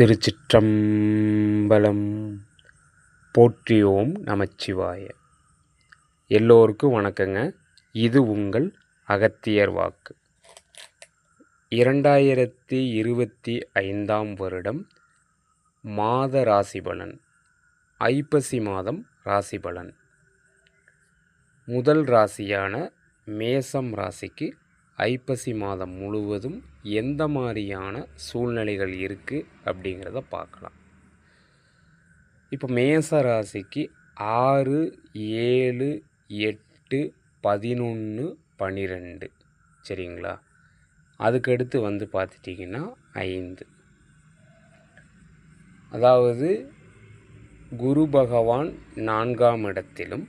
திருச்சிற்றம்பலம். போற்றியோம் நமச்சிவாய. எல்லோருக்கும் வணக்கங்க. இது உங்கள் அகத்தியர் வாக்கு. இரண்டாயிரத்தி இருபத்தி ஐந்தாம் வருடம் மாத ராசிபலன். ஐப்பசி மாதம் ராசி பலன் முதல் ராசியான மேசம் ராசிக்கு ஐப்பசி மாதம் முழுவதும் எந்த மாதிரியான சூழ்நிலைகள் இருக்குது அப்படிங்கிறத பார்க்கலாம். இப்போ மேச ராசிக்கு ஆறு ஏழு எட்டு பதினொன்று பன்னிரெண்டு சரிங்களா? அதுக்கடுத்து வந்து பார்த்துட்டிங்கன்னா ஐந்து. அதாவது குரு பகவான் நான்காம் இடத்திலும்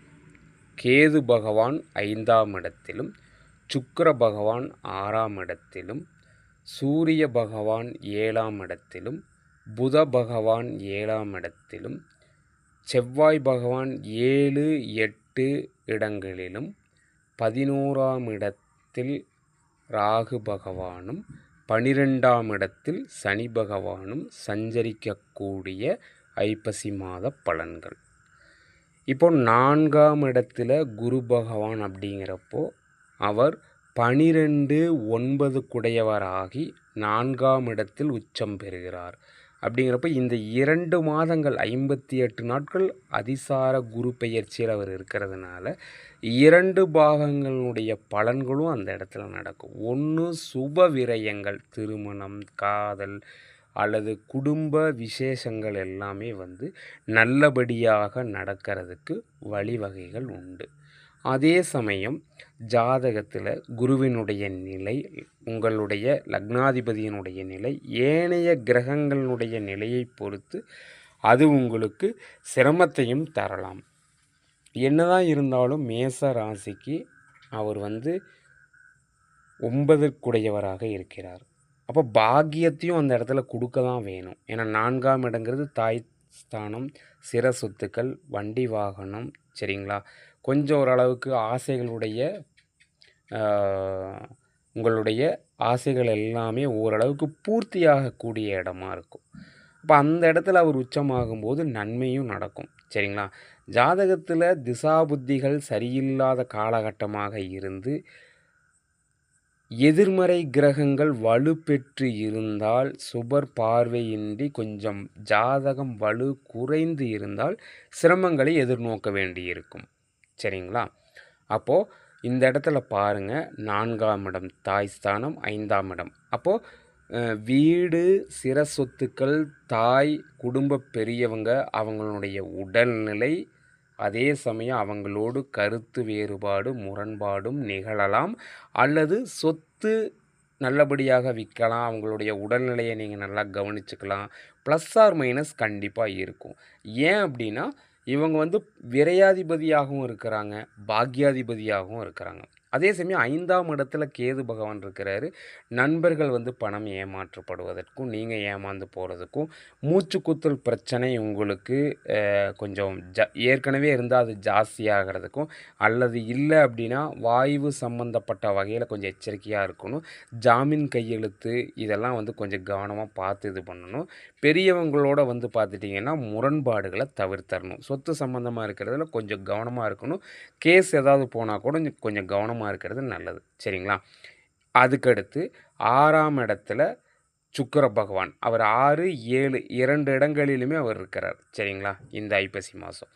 கேது பகவான் ஐந்தாம் இடத்திலும் சுக்கர பகவான் ஆறாம் இடத்திலும் சூரிய பகவான் ஏழாம் இடத்திலும் புத பகவான் ஏழாம் இடத்திலும் செவ்வாய் பகவான் ஏழு எட்டு இடங்களிலும் பதினோராம் இடத்தில் ராகு பகவானும் பனிரெண்டாம் இடத்தில் சனி பகவானும் சஞ்சரிக்கக்கூடிய ஐப்பசி மாத பலன்கள். இப்போ நான்காம் இடத்துல குரு பகவான் அப்படிங்கிறப்போ அவர் பனிரெண்டு ஒன்பது குடையவராகி நான்காம் இடத்தில் உச்சம் பெறுகிறார். அப்படிங்கிறப்ப இந்த இரண்டு மாதங்கள் ஐம்பத்தி எட்டு நாட்கள் அதிசார குரு பெயர்ச்சியில் அவர் இருக்கிறதுனால இரண்டு பாகங்களுடைய பலன்களும் அந்த இடத்துல நடக்கும். ஒன்று சுப விரயங்கள் திருமணம் காதல் அல்லது குடும்ப விசேஷங்கள் எல்லாமே வந்து நல்லபடியாக நடக்கிறதுக்கு வழிவகைகள் உண்டு. அதே சமயம் ஜாதகத்தில் குருவினுடைய நிலை உங்களுடைய லக்னாதிபதியினுடைய நிலை ஏனைய கிரகங்களினுடைய நிலையை பொறுத்து அது உங்களுக்கு சிரமத்தையும் தரலாம். என்னதான் இருந்தாலும் மேச ராசிக்கு அவர் வந்து ஒன்பதற்குடையவராக இருக்கிறார். அப்போ பாக்கியத்தையும் அந்த இடத்துல கொடுக்க தான் வேணும். ஏன்னா நான்காம் இடங்கிறது தாய் ஸ்தானம் சிற சொத்துக்கள் வண்டி வாகனம் சரிங்களா? கொஞ்சம் ஓரளவுக்கு ஆசைகளுடைய உங்களுடைய ஆசைகள் எல்லாமே ஓரளவுக்கு பூர்த்தியாகக்கூடிய இடமா இருக்கும். அப்போ அந்த இடத்துல அவர் உச்சமாகும்போது நன்மையும் நடக்கும். சரிங்களா? ஜாதகத்தில் திசா புத்திகள் சரியில்லாத காலகட்டமாக இருந்து எதிர்மறை கிரகங்கள் வலுப்பெற்று இருந்தால் சுபர் பார்வையின்றி கொஞ்சம் ஜாதகம் வலு குறைந்து இருந்தால் சிரமங்களை எதிர்நோக்க வேண்டியிருக்கும். சரிங்களா? அப்போது இந்த இடத்துல பாருங்கள் நான்காம் இடம் தாய் ஸ்தானம் ஐந்தாம் இடம். அப்போது வீடு சிற சொத்துக்கள் தாய் குடும்ப பெரியவங்க அவங்களுடைய உடல்நிலை அதே சமயம் அவங்களோடு கருத்து வேறுபாடு முரண்பாடும் நிகழலாம். அல்லது சொத்து நல்லபடியாக விற்கலாம். அவங்களுடைய உடல்நிலையை நீங்கள் நல்லா கவனிச்சுக்கலாம். ப்ளஸ் ஆர் மைனஸ் கண்டிப்பாக இருக்கும். ஏன் அப்படின்னா இவங்க வந்து விரையாதிபதியாகவும் இருக்கிறாங்க பாக்யாதிபதியாகவும் இருக்கிறாங்க. அதே சமயம் ஐந்தாம் இடத்துல கேது பகவான் இருக்கிறாரு. நண்பர்கள் வந்து பணம் ஏமாற்றப்படுவதற்கும் நீங்கள் ஏமாந்து போகிறதுக்கும் மூச்சு குத்தல் பிரச்சனை உங்களுக்கு கொஞ்சம் ஜ ஏற்கனவே இருந்தால் அது ஜாஸ்தியாகிறதுக்கும் அல்லது இல்லை அப்படின்னா வாயு சம்மந்தப்பட்ட வகையில் கொஞ்சம் எச்சரிக்கையாக இருக்கணும். ஜாமீன் கையெழுத்து இதெல்லாம் வந்து கொஞ்சம் கவனமாக பார்த்து இது பண்ணணும். பெரியவங்களோட வந்து பார்த்துட்டிங்கன்னா முரண்பாடுகளை தவிர்த்தரணும். சொத்து சம்மந்தமாக இருக்கிறதுல கொஞ்சம் கவனமாக இருக்கணும். கேஸ் ஏதாவது போனால் கூட கொஞ்சம் கவனமாக கவனமாக இருக்கிறது நல்லது. சரிங்களா? அதுக்கடுத்து ஆறாம் இடத்துல சுக்கர பகவான். அவர் ஆறு ஏழு இரண்டு இடங்களிலுமே அவர் இருக்கிறார். சரிங்களா? இந்த ஐப்பசி மாதம்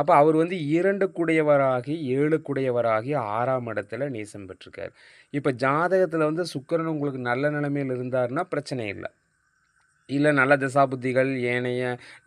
அப்போ அவர் வந்து இரண்டு குடையவராகி ஏழு குடையவராகி ஆறாம் இடத்துல நேசம் பெற்றிருக்கார். இப்போ ஜாதகத்தில் வந்து சுக்கரன் உங்களுக்கு நல்ல நிலைமையில் இருந்தார்னா பிரச்சனை இல்லை. இல்லை நல்ல தசாபுத்திகள் ஏனைய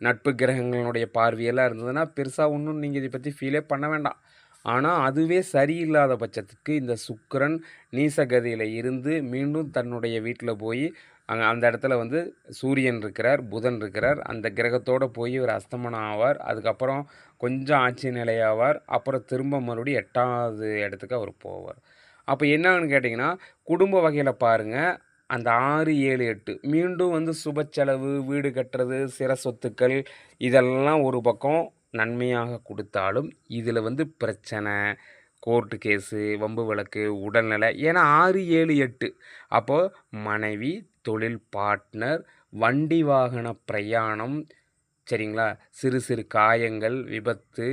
நட்பு கிரகங்களுடைய பார்வையெல்லாம் இருந்ததுன்னா பெருசாக ஒன்றும் நீங்கள் இதை பற்றி ஃபீலே பண்ண வேண்டாம். ஆனால் அதுவே சரியில்லாத பட்சத்துக்கு இந்த சுக்கரன் நீசகதியில் இருந்து மீண்டும் தன்னுடைய வீட்டில் போய் அங்கே அந்த இடத்துல வந்து சூரியன் இருக்கிறார் புதன் இருக்கிறார். அந்த கிரகத்தோடு போய் ஒரு அஸ்தமனம் ஆவார். அதுக்கப்புறம் கொஞ்சம் ஆட்சி நிலையாவார். அப்புறம் திரும்ப மறுபடியும் எட்டாவது இடத்துக்கு அவர் போவார். அப்போ என்னன்னு கேட்டிங்கன்னா குடும்ப வகையில் பாருங்கள் அந்த ஆறு ஏழு எட்டு. மீண்டும் வந்து சுப செலவு வீடு கட்டுறது சிற சொத்துக்கள் இதெல்லாம் ஒரு பக்கம் நன்மையாக கொடுத்தாலும் இதில் வந்து பிரச்சனை கோர்ட்டு கேஸு வம்பு வழக்கு உடல்நிலை. ஏன்னா ஆறு ஏழு எட்டு. அப்போது மனைவி தொழில் பார்ட்னர் வண்டி வாகன பிரயாணம் சரிங்களா? சிறு சிறு காயங்கள் விபத்து.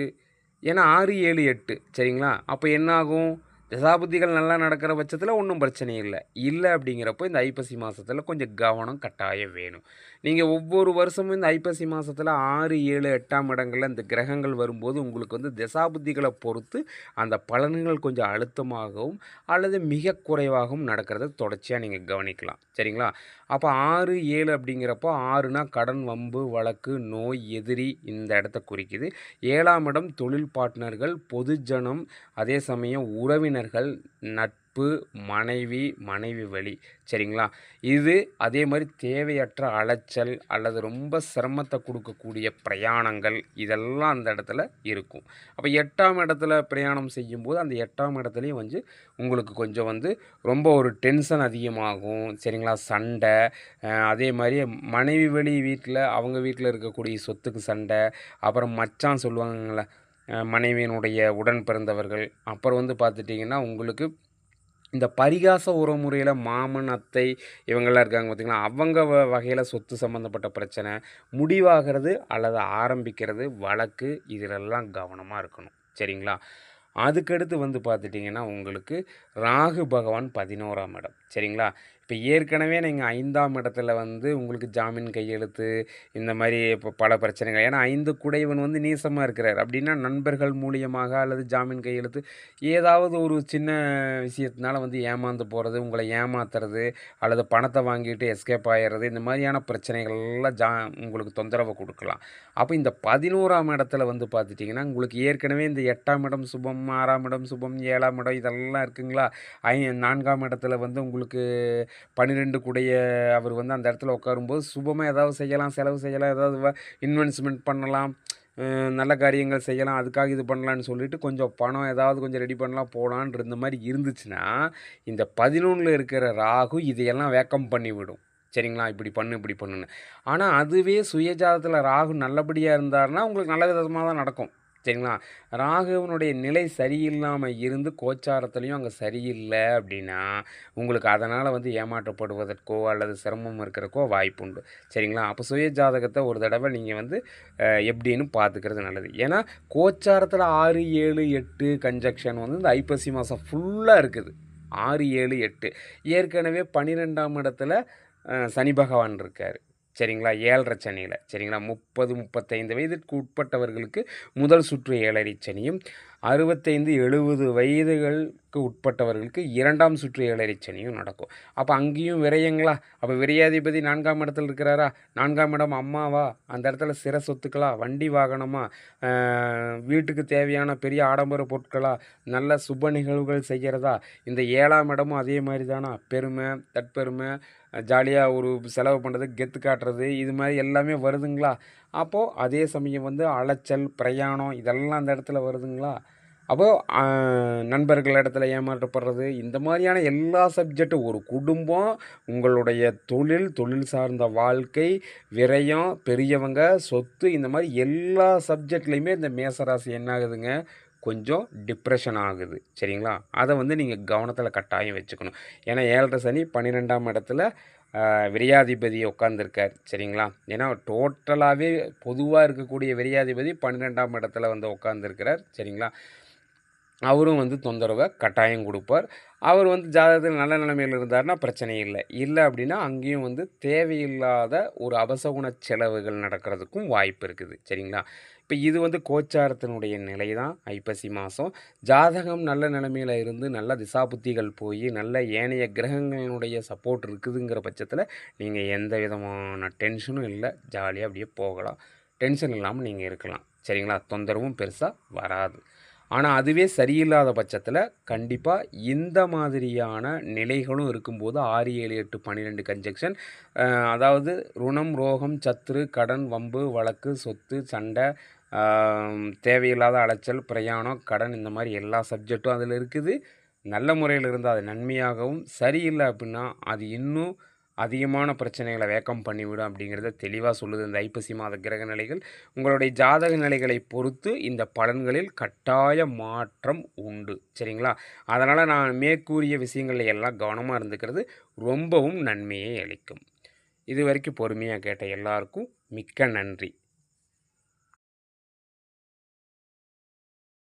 ஏன்னா ஆறு ஏழு எட்டு. சரிங்களா? அப்போ என்னாகும்? தசாபுத்திகள் நல்லா நடக்கிற பட்சத்தில் ஒன்றும் பிரச்சனை இல்லை. இல்லை அப்படிங்கிறப்போ இந்த ஐப்பசி மாதத்தில் கொஞ்சம் கவனம் கட்டாயம் வேணும். நீங்கள் ஒவ்வொரு வருஷமும் இந்த ஐப்பசி மாதத்தில் ஆறு ஏழு எட்டாம் இடங்களில் இந்த கிரகங்கள் வரும்போது உங்களுக்கு வந்து தசாபுத்திகளை பொறுத்து அந்த பலன்கள் கொஞ்சம் அழுத்தமாகவும் அல்லது மிக குறைவாகவும் நடக்கிறத தொடர்ச்சியாக நீங்கள் கவனிக்கலாம். சரிங்களா? அப்போ ஆறு ஏழு அப்படிங்கிறப்போ ஆறுனா கடன் வம்பு வழக்கு நோய் எதிரி இந்த இடத்த குறிக்குது. ஏழாம் இடம் தொழில் பார்ட்னர்கள் பொதுஜனம் அதே சமயம் உறவினர் உறவினர்கள் நட்பு மனைவி மனைவி வழி. சரிங்களா? இது அதே மாதிரி தேவையற்ற அலைச்சல் அல்லது ரொம்ப சிரமத்தை கொடுக்கக்கூடிய பிரயாணங்கள் இதெல்லாம் அந்த இடத்துல இருக்கும். அப்போ எட்டாம் இடத்துல பிரயாணம் செய்யும்போது அந்த எட்டாம் இடத்துலையும் வந்து உங்களுக்கு கொஞ்சம் வந்து ரொம்ப ஒரு டென்ஷன் அதிகமாகும். சரிங்களா? சண்டை அதே மாதிரி மனைவி வழி வீட்டில் அவங்க வீட்டில் இருக்கக்கூடிய சொத்துக்கு சண்டை அப்புறம் மச்சான் சொல்லுவாங்கங்களே மனைவியினுடைய உடன் பிறந்தவர்கள். அப்புறம் வந்து பார்த்துட்டிங்கன்னா உங்களுக்கு இந்த பரிகாச உறவுமுறையில் மாமன் அத்தை இவங்கெல்லாம் இருக்காங்க பார்த்தீங்களா? அவங்க வ வகையில் சொத்து சம்மந்தப்பட்ட பிரச்சனை முடிவாகிறது அல்லது ஆரம்பிக்கிறது வழக்கு இதிலெல்லாம் கவனமாக இருக்கணும். சரிங்களா? அதுக்கடுத்து வந்து பார்த்துட்டிங்கன்னா உங்களுக்கு ராகு பகவான் பதினோராம் இடம். சரிங்களா? இப்போ ஏற்கனவே நீங்கள் ஐந்தாம் இடத்துல வந்து உங்களுக்கு ஜாமீன் கையெழுத்து இந்த மாதிரி இப்போ பல பிரச்சனைகள். ஏன்னா ஐந்து குடைவன் வந்து நீசமாக இருக்கிறார். அப்படின்னா நண்பர்கள் மூலியமாக அல்லது ஜாமீன் கையெழுத்து ஏதாவது ஒரு சின்ன விஷயத்தினால வந்து ஏமாந்து போகிறது உங்களை ஏமாத்துறது அல்லது பணத்தை வாங்கிட்டு எஸ்கேப் ஆகிடுறது இந்த மாதிரியான பிரச்சனைகள்லாம் ஜா உங்களுக்கு தொந்தரவை கொடுக்கலாம். அப்போ இந்த பதினோராம் இடத்துல வந்து பார்த்துட்டிங்கன்னா உங்களுக்கு ஏற்கனவே இந்த எட்டாம் இடம் சுபம் ஆறாம் இடம் சுபம் ஏழாம் இடம் இதெல்லாம் இருக்குங்களா? ஐ நான்காம் இடத்துல வந்து உங்களுக்கு பன்னிரெண்டு கூடைய அவர் வந்து அந்த இடத்துல உட்காரும்போது சுபமாக ஏதாவது செய்யலாம் செலவு செய்யலாம் ஏதாவது இன்வெஸ்ட்மெண்ட் பண்ணலாம் நல்ல காரியங்கள் செய்யலாம் அதுக்காக இது பண்ணலான்னு சொல்லிட்டு கொஞ்சம் பணம் ஏதாவது கொஞ்சம் ரெடி பண்ணலாம் போகலான்ற இந்த மாதிரி இருந்துச்சுன்னா இந்த பதினொன்றில் இருக்கிற ராகு இதையெல்லாம் வேக்கம் பண்ணிவிடும். சரிங்களா? இப்படி பண்ணு இப்படி பண்ணுன்னு. ஆனால் அதுவே சுயஜாதத்தில் ராகு நல்லபடியாக இருந்தாருன்னா உங்களுக்கு நல்ல விதமாக தான் நடக்கும். சரிங்களா? ராகுவனுடைய நிலை சரியில்லாமல் இருந்து கோச்சாரத்துலேயும் அங்கே சரியில்லை அப்படின்னா உங்களுக்கு அதனால் வந்து ஏமாற்றப்படுவதற்கோ அல்லது சிரமம் இருக்கிறக்கோ வாய்ப்புண்டு. சரிங்களா? அப்போ சுய ஜாதகத்தை ஒரு தடவை நீங்கள் வந்து எப்படின்னு பார்த்துக்கிறது நல்லது. ஏன்னா கோச்சாரத்தில் ஆறு ஏழு எட்டு கன்ஜக்ஷன் வந்து இந்த ஐப்பசி மாதம் ஃபுல்லாக இருக்குது. ஆறு ஏழு எட்டு. ஏற்கனவே பன்னிரெண்டாம் இடத்துல சனி பகவான் இருக்கார். சரிங்களா? ஏழரை சனியில். சரிங்களா? முப்பது முப்பத்தைந்து வயதிற்கு உட்பட்டவர்களுக்கு முதல் சுற்று ஏழரை சனியும் அறுபத்தைந்து எழுபது வயதுகளுக்கு உட்பட்டவர்களுக்கு இரண்டாம் சுற்று ஏழரை சனியும் நடக்கும். அப்போ அங்கேயும் விரையுங்களா? அப்போ விரையாதிபதி நான்காம் இடத்துல இருக்கிறாரா? நான்காம் இடம் அம்மாவா? அந்த இடத்துல சிற சொத்துக்களா? வண்டி வாகனமா? வீட்டுக்கு தேவையான பெரிய ஆடம்பர பொருட்களா? நல்ல சுப நிகழ்வுகள் செய்கிறதா? இந்த ஏழாம் இடமும் அதே மாதிரி தானா? பெருமை தற்பெருமை ஜாலியாக ஒரு செலவு பண்ணுறது கெத்து காட்டுறது இது மாதிரி எல்லாமே வருதுங்களா? அப்போது அதே சமயம் வந்து அலைச்சல் பிரயாணம் இதெல்லாம் அந்த இடத்துல வருதுங்களா? அப்போது நண்பர்கள் இடத்துல ஏமாற்றப்படுறது இந்த மாதிரியான எல்லா சப்ஜெக்டும் ஒரு குடும்பம் உங்களுடைய தொழில் தொழில் சார்ந்த வாழ்க்கை விரயம் பெரியவங்க சொத்து இந்த மாதிரி எல்லா சப்ஜெக்ட்லேயுமே இந்த மேசராசி என்ன ஆகுதுங்க? கொஞ்சம் டிப்ரெஷன் ஆகுது. சரிங்களா? அதை வந்து நீங்கள் கவனத்தில் கட்டாயம் வச்சுக்கணும். ஏன்னா ஏழரை சனி பன்னிரெண்டாம் இடத்துல விரியாதிபதி உட்காந்துருக்கார் சரிங்களா? ஏன்னா டோட்டலாகவே பொதுவாக இருக்கக்கூடிய விரியாதிபதி பன்னிரெண்டாம் இடத்துல வந்து உட்காந்துருக்கிறார் சரிங்களா? அவரும் வந்து தொந்தரவை கட்டாயம் கொடுப்பார். அவர் வந்து ஜாதகத்தில் நல்ல நிலைமையில் இருந்தார்னா பிரச்சனை இல்லை. இல்லை அப்படின்னா அங்கேயும் வந்து தேவையில்லாத ஒரு அபசகுண செலவுகள் நடக்கிறதுக்கும் வாய்ப்பு இருக்குது. சரிங்களா? இப்போ இது வந்து கோச்சாரத்தினுடைய நிலை தான் ஐப்பசி மாதம் ஜாதகம் நல்ல நிலைமையில் இருந்து நல்ல திசாபுத்திகள் போய் நல்ல ஏனைய கிரகங்களினுடைய சப்போர்ட் இருக்குதுங்கிற பட்சத்தில் நீங்கள் எந்த விதமான டென்ஷனும் இல்லை. ஜாலியாக அப்படியே போகலாம். டென்ஷன் இல்லாமல் நீங்கள் இருக்கலாம். சரிங்களா? தொந்தரவும் பெருசாக வராது. ஆனால் அதுவே சரியில்லாத பட்சத்தில் கண்டிப்பாக இந்த மாதிரியான நிலைகளும் இருக்கும்போது ஆறு ஏழு எட்டு பன்னிரெண்டு கன்ஜெக்ஷன் அதாவது ருணம் ரோகம் சத்துரு கடன் வம்பு வழக்கு சொத்து சண்டை தேவையில்லாத அலைச்சல் பிரயாணம் கடன் இந்த மாதிரி எல்லா சப்ஜெக்ட்டும் அதில் இருக்குது. நல்ல முறையில் இருந்தால் அது நன்மையாகவும் சரியில்லை அப்படின்னா அது இன்னும் அதிகமான பிரச்சனைகளை வேக்கம் பண்ணிவிடும் அப்படிங்கிறத தெளிவாக சொல்லுது இந்த ஐப்பசி மாத கிரக நிலைகள். உங்களுடைய ஜாதக நிலைகளை பொறுத்து இந்த பலன்களில் கட்டாய மாற்றம் உண்டு. சரிங்களா? அதனால் நான் மேற்கூறிய விஷயங்கள் எல்லாம் கவனமாக இருந்துக்கிறது ரொம்பவும் நன்மையை அளிக்கும். இது வரைக்கும் பொறுமையாக கேட்ட எல்லாருக்கும் மிக்க நன்றி.